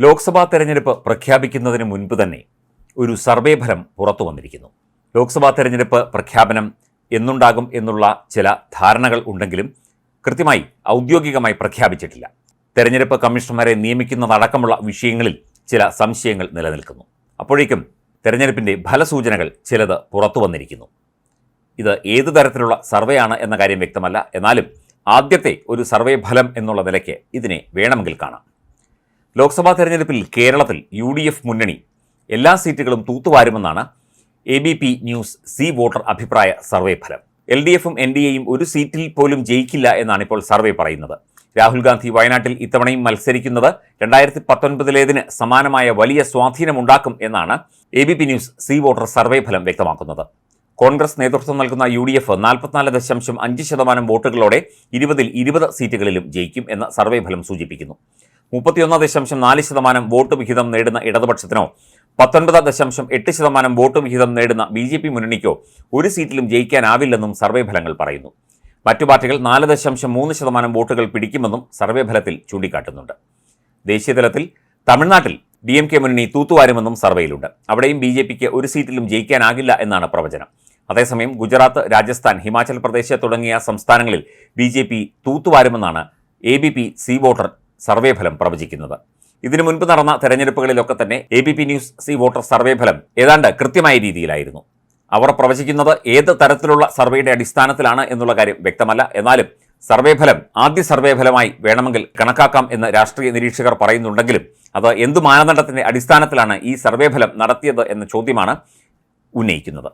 ലോക്സഭാ തെരഞ്ഞെടുപ്പ് പ്രഖ്യാപിക്കുന്നതിന് മുൻപ് തന്നെ ഒരു സർവേ ഫലം പുറത്തു വന്നിരിക്കുന്നു. ലോക്സഭാ തെരഞ്ഞെടുപ്പ് പ്രഖ്യാപനം എന്നുണ്ടാകും എന്നുള്ള ചില ധാരണകൾ ഉണ്ടെങ്കിലും കൃത്യമായി ഔദ്യോഗികമായി പ്രഖ്യാപിച്ചിട്ടില്ല. തെരഞ്ഞെടുപ്പ് കമ്മീഷണർമാരെ നിയമിക്കുന്നതടക്കമുള്ള വിഷയങ്ങളിൽ ചില സംശയങ്ങൾ നിലനിൽക്കുന്നു. അപ്പോഴേക്കും തെരഞ്ഞെടുപ്പിന്റെ ഫലസൂചനകൾ ചിലത് പുറത്തു വന്നിരിക്കുന്നു. ഇത് ഏതു തരത്തിലുള്ള സർവേ ആണ് എന്ന കാര്യം വ്യക്തമല്ല. എന്നാലും ആദ്യത്തെ ഒരു സർവേ ഫലം എന്നുള്ള നിലയ്ക്ക് ഇതിനെ വേണമെങ്കിൽ കാണാം. ലോക്സഭാ തെരഞ്ഞെടുപ്പിൽ കേരളത്തിൽ യു ഡി എഫ് മുന്നണി എല്ലാ സീറ്റുകളും തൂത്തുവാരുമെന്നാണ് A B P news C voter അഭിപ്രായ സർവേ ഫലം. എൽ ഡി എഫും എൻ ഡി എയും ഒരു സീറ്റിൽ പോലും ജയിക്കില്ല എന്നാണ് ഇപ്പോൾ സർവേ പറയുന്നത്. രാഹുൽ ഗാന്ധി വയനാട്ടിൽ ഇത്തവണയും മത്സരിക്കുന്നത് രണ്ടായിരത്തി പത്തൊൻപതിലേതിന് സമാനമായ വലിയ സ്വാധീനമുണ്ടാക്കും എന്നാണ് A B P news C voter survey ഫലം വ്യക്തമാക്കുന്നത്. കോൺഗ്രസ് നേതൃത്വം നൽകുന്ന യു ഡി എഫ് നാൽപ്പത്തിനാല് ദശാംശം അഞ്ച് ശതമാനം വോട്ടുകളോടെ ഇരുപതിൽ ഇരുപത് സീറ്റുകളിലും ജയിക്കും എന്ന സർവേ ഫലം സൂചിപ്പിക്കുന്നു. മുപ്പത്തിയൊന്ന് ദശാംശം നാല് ശതമാനം വോട്ട് വിഹിതം നേടുന്ന ഇടതുപക്ഷത്തിനോ പത്തൊൻപത് ദശാംശം എട്ട് ശതമാനം വോട്ട് വിഹിതം നേടുന്ന ബി ജെ പി മുന്നണിക്കോ ഒരു സീറ്റിലും ജയിക്കാനാവില്ലെന്നും സർവേ ഫലങ്ങൾ പറയുന്നു. മറ്റു പാർട്ടികൾ നാല് ദശാംശം മൂന്ന് ശതമാനം വോട്ടുകൾ പിടിക്കുമെന്നും സർവേ ഫലത്തിൽ ചൂണ്ടിക്കാട്ടുന്നുണ്ട്. ദേശീയതലത്തിൽ തമിഴ്നാട്ടിൽ ഡി എം കെ മുന്നണി തൂത്തുവാരുമെന്നും സർവേയിലുണ്ട്. അവിടെയും ബി ജെ പിക്ക് ഒരു സീറ്റിലും ജയിക്കാനാകില്ല എന്നാണ് പ്രവചനം. അതേസമയം ഗുജറാത്ത് രാജസ്ഥാൻ ഹിമാചൽ പ്രദേശ് തുടങ്ങിയ സംസ്ഥാനങ്ങളിൽ B J P തൂത്തുവാരുമെന്നാണ് A B P C voter survey ഫലം പ്രവചിക്കുന്നത്. ഇതിനു മുൻപ് നടന്ന തെരഞ്ഞെടുപ്പുകളിലൊക്കെ തന്നെ A B P news C voter survey ഫലം ഏതാണ്ട് കൃത്യമായ രീതിയിലായിരുന്നു. അവർ പ്രവചിക്കുന്നത് ഏത് തരത്തിലുള്ള സർവേയുടെ അടിസ്ഥാനത്തിലാണ് എന്നുള്ള കാര്യം വ്യക്തമല്ല. എന്നാലും സർവേ ഫലം ആദ്യ സർവേ ഫലമായി വേണമെങ്കിൽ കണക്കാക്കാം എന്ന് രാഷ്ട്രീയ നിരീക്ഷകർ പറയുന്നുണ്ടെങ്കിലും അത് എന്ത് മാനദണ്ഡത്തിന്റെ അടിസ്ഥാനത്തിലാണ് ഈ സർവേ ഫലം നടത്തിയത് എന്ന ചോദ്യമാണ് ഉന്നയിക്കുന്നത്.